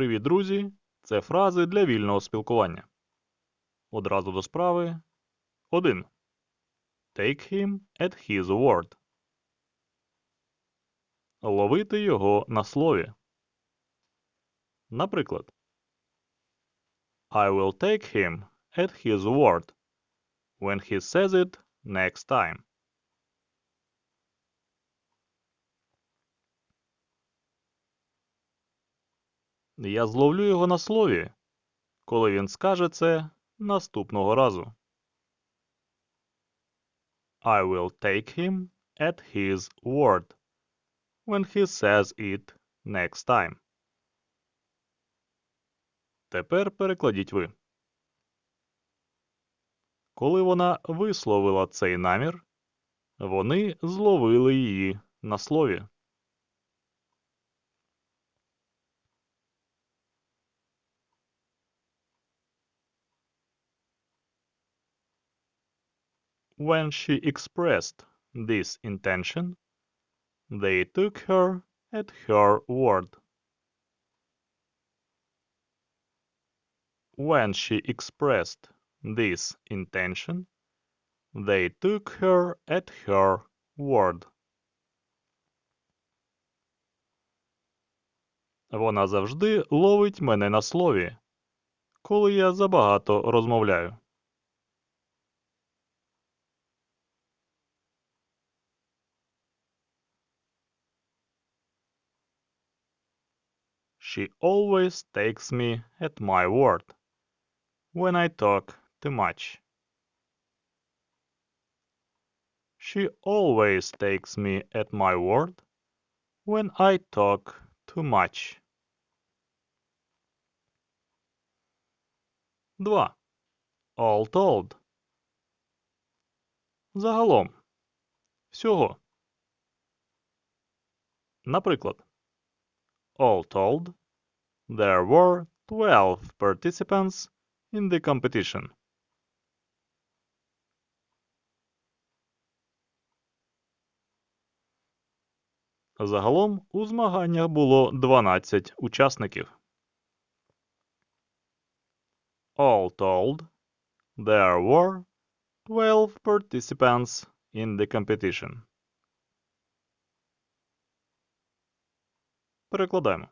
Привіт, друзі! Це фрази для вільного спілкування. Одразу до справи. 1. Take him at his word. Ловити його на слові. Наприклад, I will take him at his word when he says it next time. Я зловлю його на слові, коли він скаже це наступного разу. I will take him at his word when he says it next time. Тепер перекладіть ви. Коли вона висловила цей намір, вони зловили її на слові. When she expressed this intention, they took her at her word. When she expressed this intention, they took her at her word. Вона завжди ловить мене на слові, коли я забагато розмовляю. She always takes me at my word when I talk too much. She always takes me at my word when I talk too much. 2. All told. Загалом. Всього. Наприклад, All told, there were 12 participants in the competition. Загалом у змаганнях було 12 учасників. All told, there were 12 participants in the competition. Перекладаємо.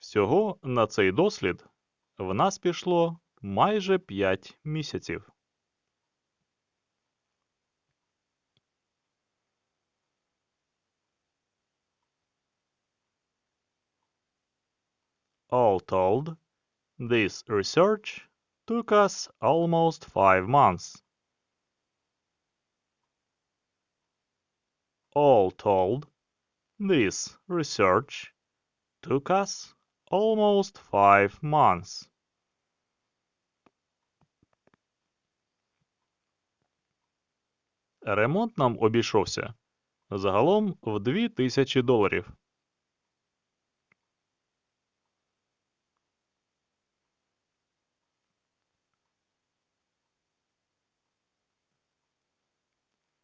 Всього на цей дослід в нас пішло майже 5 місяців. All told, this research took us almost five months. All told, this research took us almost five months. Ремонт нам обійшовся загалом в 2000 доларів.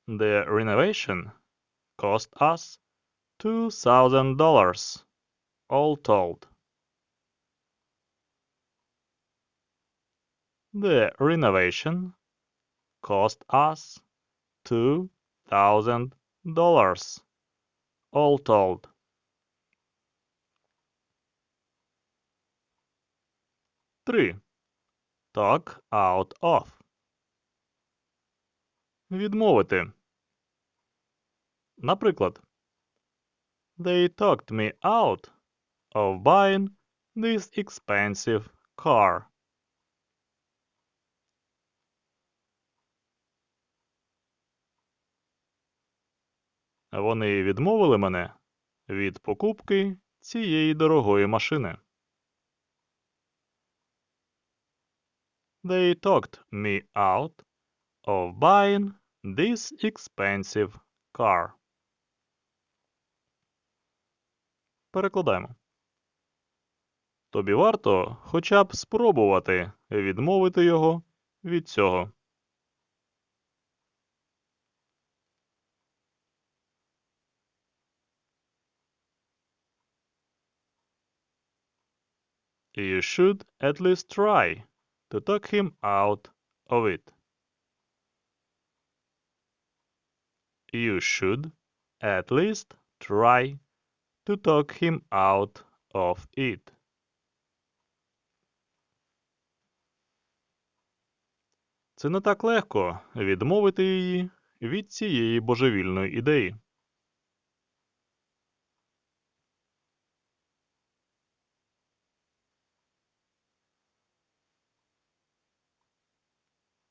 The renovation cost us $2,000 all told. The renovation cost us $2,000 all told. Три. Talk out of. Відмовити. Наприклад, They talked me out of buying this expensive car. Вони відмовили мене від покупки цієї дорогої машини. They talked me out of buying this expensive car. Перекладаємо. Тобі варто хоча б спробувати відмовити його від цього. You should at least try to talk him out of it. You should at least try to talk him out of it. Це не так легко відмовити її від цієї божевільної ідеї.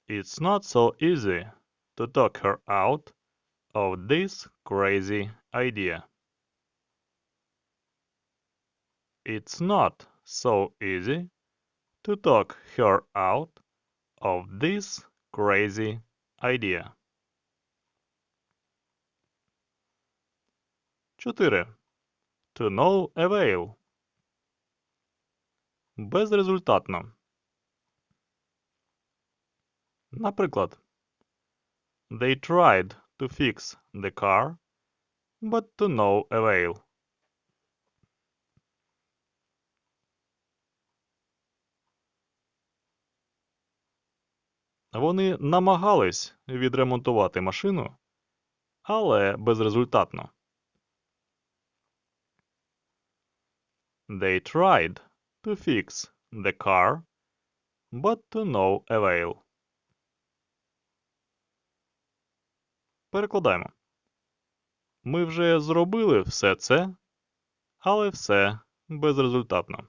It's not so easy to talk her out of this crazy idea. It's not so easy to talk her out of this crazy idea. 4. To no avail. Безрезультатно. Наприклад, They tried to fix the car, but to no avail. Вони намагались відремонтувати машину, але безрезультатно. They tried to fix the car, but to no avail. Перекладаємо. Ми вже зробили все це, але все безрезультатно.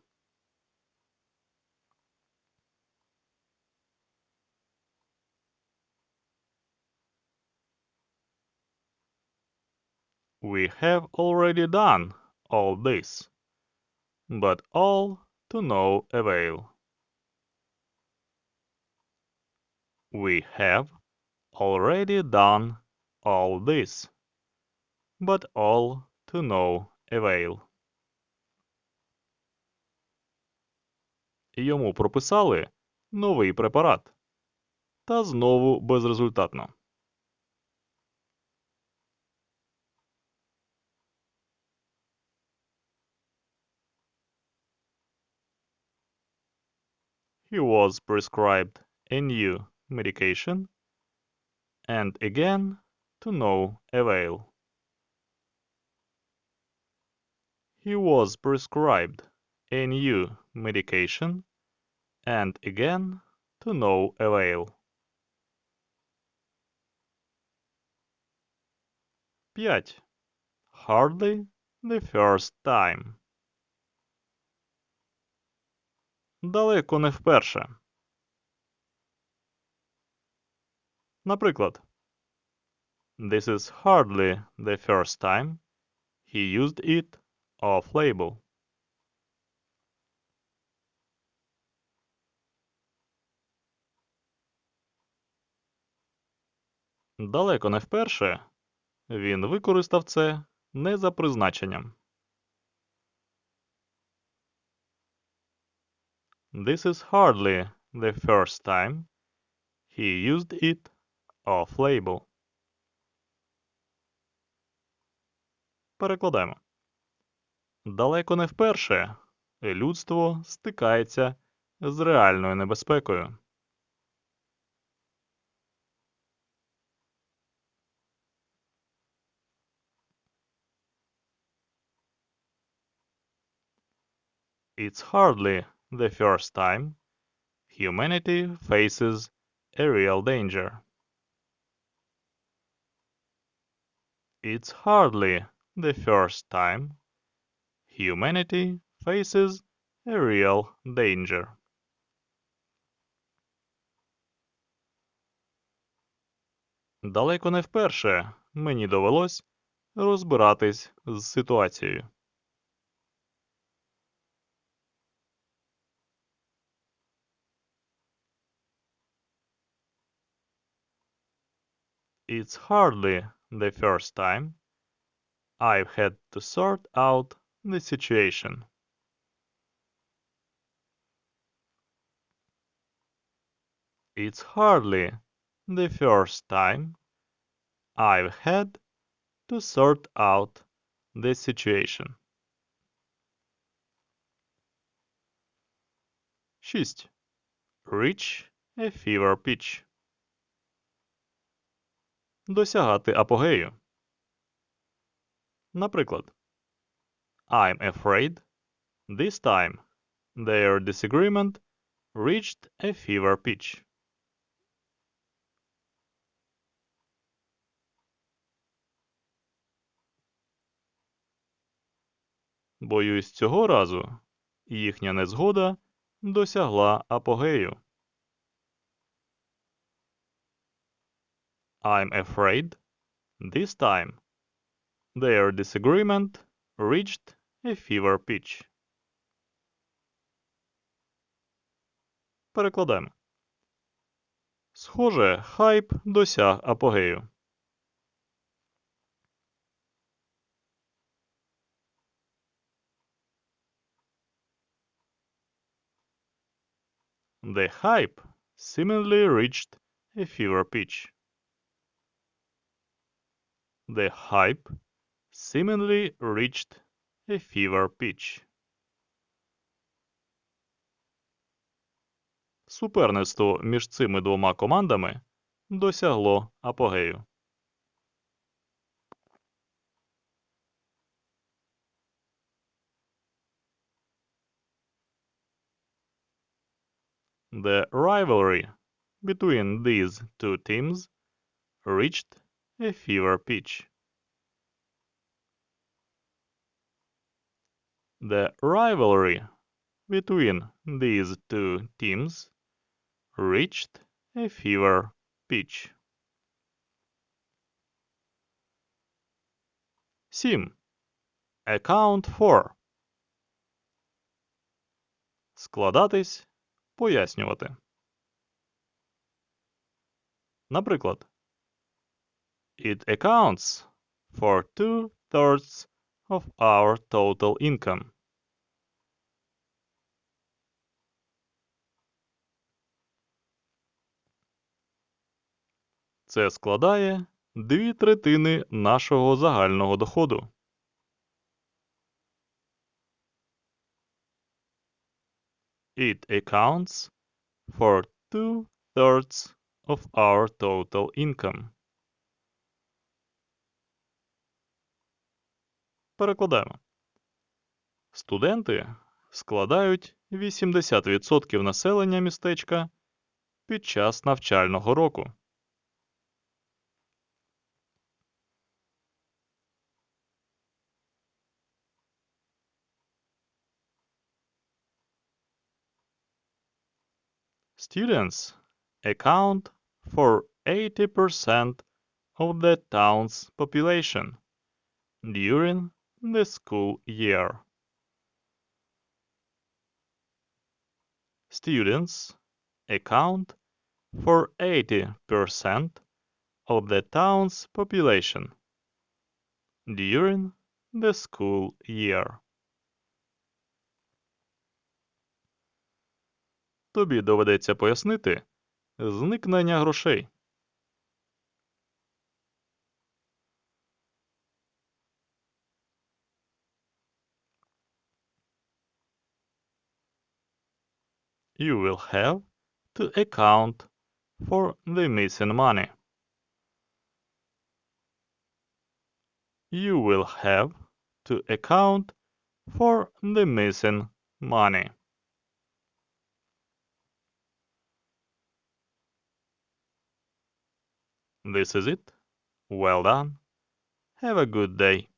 We have already done all this, but all to no avail. We have already done all this, but all to no avail. Йому прописали новий препарат. Та знову безрезультатно. He was prescribed a new medication and again to no avail. He was prescribed a new medication and again to no avail. 5. Hardly the first time. Далеко не вперше. Наприклад, This is hardly the first time he used it off-label. Далеко не вперше він використав це не за призначенням. This is hardly the first time he used it off-label. Перекладаємо. Далеко не вперше людство стикається з реальною небезпекою. It's hardly the first time humanity faces a real danger. It's hardly the first time humanity faces a real danger. Далеко не вперше мені довелось розбиратись з ситуацією. It's hardly the first time I've had to sort out the situation. It's hardly the first time I've had to sort out the situation. 6. Reach a fever pitch. Досягати апогею. Наприклад, I'm afraid this time their disagreement reached a fever pitch. Боюсь, цього разу їхня незгода досягла апогею. I'm afraid this time their disagreement reached a fever pitch. Перекладаємо. Схоже, хайп досяг апогею. The hype seemingly reached a fever pitch. The hype seemingly reached a fever pitch. Суперництво між цими двома командами досягло апогею. The rivalry between these two teams reached a fever pitch. The rivalry between these two teams reached a fever pitch. 7. Account for. Складатись, пояснювати. Наприклад, It accounts for two-thirds of our total income. Це складає дві третини нашого загального доходу. It accounts for two-thirds of our total income. Перекладаємо. Студенти складають 80% населення містечка під час навчального року. Students account for 80% of the town's population during the school year. Students account for 80% of the town's population during the school year. Тобі доведеться пояснити зникнення грошей. You will have to account for the missing money. You will have to account for the missing money. This is it. Well done. Have a good day.